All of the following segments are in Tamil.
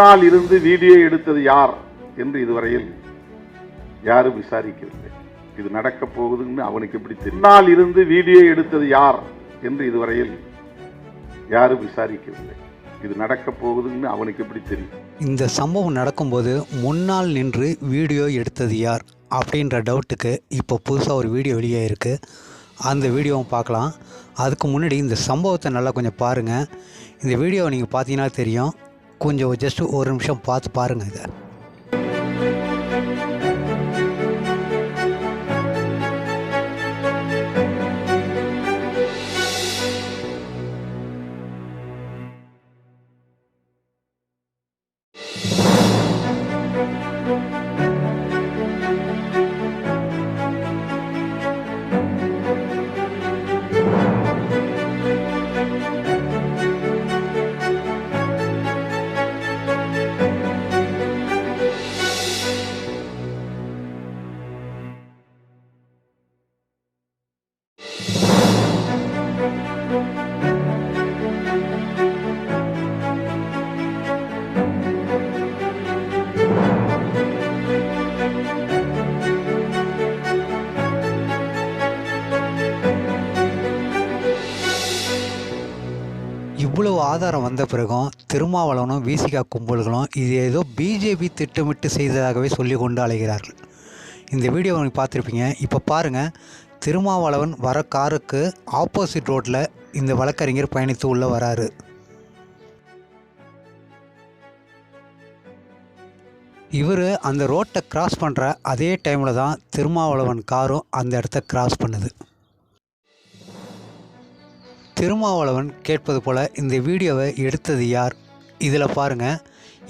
முன்னால் இருந்து வீடியோ எடுத்தது யார் என்று இதுவரையில் யாரும் விசாரிக்கவில்லை. இது நடக்க போகுதுன்னு அவனுக்கு எப்படி தெரியும்? முன்னால் இருந்து வீடியோ எடுத்தது யார் என்று இதுவரையில் யாரும் விசாரிக்கவில்லை. இது நடக்க போகுதுன்னு அவனுக்கு எப்படி தெரியும்? இந்த சம்பவம் நடக்கும்போது முன்னால் நின்று வீடியோ எடுத்தது யார் அப்படின்ற டவுட்டுக்கு இப்போ புதுசாக ஒரு வீடியோ வெளியே இருக்குது அந்த வீடியோவும் பார்க்கலாம். அதுக்கு முன்னாடி இந்த சம்பவத்தை நல்லா கொஞ்சம் பாருங்கள் இந்த வீடியோவை நீங்கள் பார்த்தீங்கன்னா தெரியும். கொஞ்சம் ஜஸ்ட் ஒரு நிமிஷம் பார்த்து பாருங்கள் இதை. இவ்வளவு ஆதாரம் வந்த பிறகும் திருமாவளவனும் விசிகா கும்பல்களும் இது ஏதோ பிஜேபி திட்டமிட்டு செய்ததாகவே சொல்லி கொண்டு அலைகிறார்கள். இந்த வீடியோவை நீங்கள் பார்த்துருப்பீங்க. இப்போ பாருங்கள் திருமாவளவன் வர காருக்கு ஆப்போசிட் ரோட்டில் இந்த வழக்கறிஞர் பயணித்து உள்ளே வராரு. இவர் அந்த ரோட்டை கிராஸ் பண்ணுற அதே டைமில் தான் திருமாவளவன் காரும் அந்த இடத்த கிராஸ் பண்ணுது. திருமாவளவன் கேட்பது போல் இந்த வீடியோவை எடுத்தது யார்? இதில் பாருங்கள்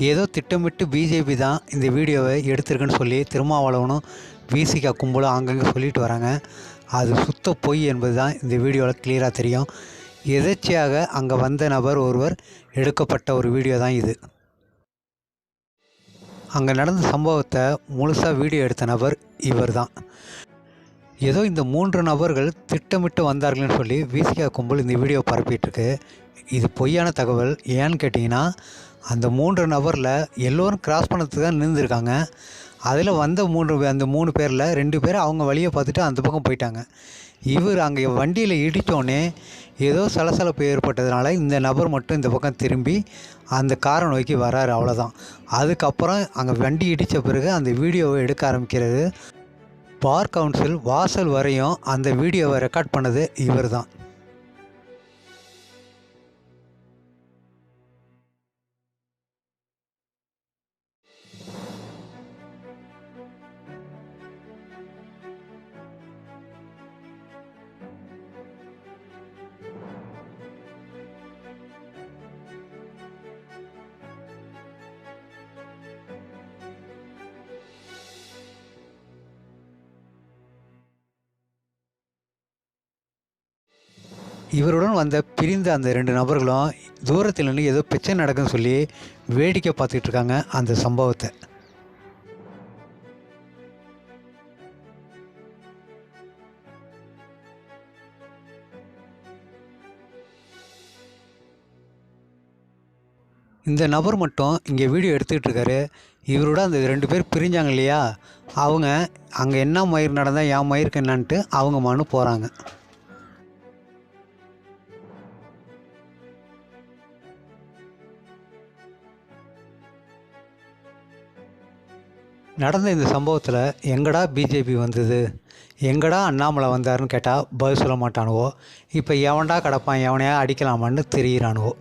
ஏதோ திட்டமிட்டு பிஜேபி தான் இந்த வீடியோவை எடுத்திருக்குன்னு சொல்லி திருமாவளவனும் விசிகா கும்பலும் அங்கங்கே சொல்லிட்டு வராங்க. அது சுத்த பொய் என்பது தான் இந்த வீடியோவில் கிளியராக தெரியும். எதர்ச்சியாக அங்கே வந்த நபர் ஒருவர் எடுக்கப்பட்ட ஒரு வீடியோ தான் இது. அங்கே நடந்த சம்பவத்தை முழுசாக வீடியோ எடுத்த நபர் இவர் தான் ஏதோ இந்த மூன்று நபர்கள் திட்டமிட்டு வந்தார்கள்னு சொல்லி விசிகா கும்பல் இந்த வீடியோ பரப்பிட்டுருக்கு. இது பொய்யான தகவல். ஏன்னு கேட்டிங்கன்னா அந்த மூன்று நபரில் எல்லோரும் கிராஸ் பண்ணதுக்கு தான் நின்றுருக்காங்க. அதில் வந்த மூன்று அந்த மூணு பேரில் ரெண்டு பேர் அவங்க வழியை பார்த்துட்டு அந்த பக்கம் போயிட்டாங்க. இவர் அங்கே வண்டியில் இடித்தோடனே ஏதோ சலசலப்பு ஏற்பட்டதுனால இந்த நபர் மட்டும் இந்த பக்கம் திரும்பி அந்த காரை நோக்கி வராரு. அவ்வளோதான் அதுக்கப்புறம் அங்கே வண்டி இடித்த பிறகு அந்த வீடியோவை எடுக்க ஆரம்பிக்கிறது. பார் கவுன்சில் வாசல் வரையும் அந்த வீடியோவை ரெக்கார்ட் பண்ணது இவர் தான் இவருடன் வந்த பிரிந்த அந்த ரெண்டு நபர்களும் தூரத்தில் நின்று ஏதோ பிரச்சனை நடக்குன்னு சொல்லி வேடிக்கை பார்த்துக்கிட்டு இருக்காங்க அந்த சம்பவத்தை. இந்த நபர் மட்டும் இங்கே வீடியோ எடுத்துக்கிட்டு இருக்காரு. இவரோட அந்த ரெண்டு பேர் பிரிஞ்சாங்க இல்லையா? அவங்க அங்கே என்ன மயிர் நடந்தால் என் மயிருக்கு என்னான்ட்டு அவங்க மனு போகிறாங்க நடந்த இந்த சம்பவத்தில் எங்கடா பிஜேபி வந்தது? எங்கடா அண்ணாமலை வந்தாருன்னு கேட்டால் பதில் சொல்ல மாட்டானுவோ? இப்போ எவன்டா கிடப்பான்? எவனையா அடிக்கலாமான்னு தெரியிறானுவோ?